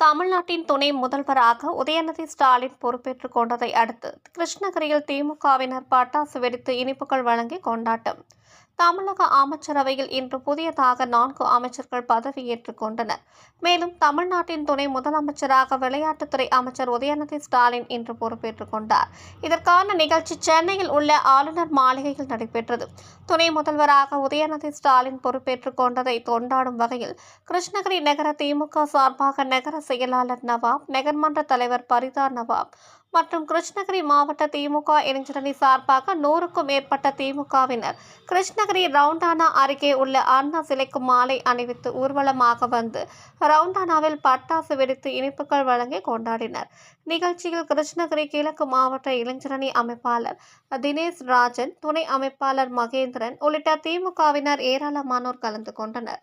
தமிழ்நாட்டின் துணை முதல்வராக உதயநிதி ஸ்டாலின் பொறுப்பேற்றுக் கொண்டதை அடுத்து கிருஷ்ணகிரியில் திமுகவினர் பட்டாசு வெடித்து இனிப்புகள் வழங்கி கொண்டாட்டம். தமிழக அமைச்சரவையில் இன்று புதியதாக நான்கு அமைச்சர்கள் பதவியேற்றுக் கொண்டனர். மேலும் தமிழ்நாட்டின் துணை முதலமைச்சராக விளையாட்டுத்துறை அமைச்சர் உதயநிதி ஸ்டாலின் இன்று பொறுப்பேற்றுக் கொண்டார். இதற்கான நிகழ்ச்சி சென்னையில் உள்ள ஆளுநர் மாளிகையில் நடைபெற்றது. துணை முதல்வராக உதயநிதி ஸ்டாலின் பொறுப்பேற்றுக் கொண்டதை கொண்டாடும் வகையில் கிருஷ்ணகிரி நகர திமுக சார்பாக நகர செயலாளர் நவாப் நகர்மன்ற தலைவர் பரிதா நவாப் மற்றும் கிருஷ்ணகிரி மாவட்ட திமுக இளைஞரணி சார்பாக நூறுக்கும் மேற்பட்ட திமுகவினர் கிருஷ்ணகிரி ரவுண்டானா அருகே உள்ள அண்ணா சிலைக்கு மாலை அணிவித்து ஊர்வலமாக வந்து ரவுண்டானாவில் பட்டாசு வெடித்து இனிப்புகள் வழங்கி கொண்டாடினர். நிகழ்ச்சியில் கிருஷ்ணகிரி கிழக்கு மாவட்ட இளைஞரணி அமைப்பாளர் தினேஷ் ராஜன் துணை அமைப்பாளர் மகேந்திரன் உள்ளிட்ட திமுகவினர் ஏராளமானோர் கலந்து கொண்டனர்.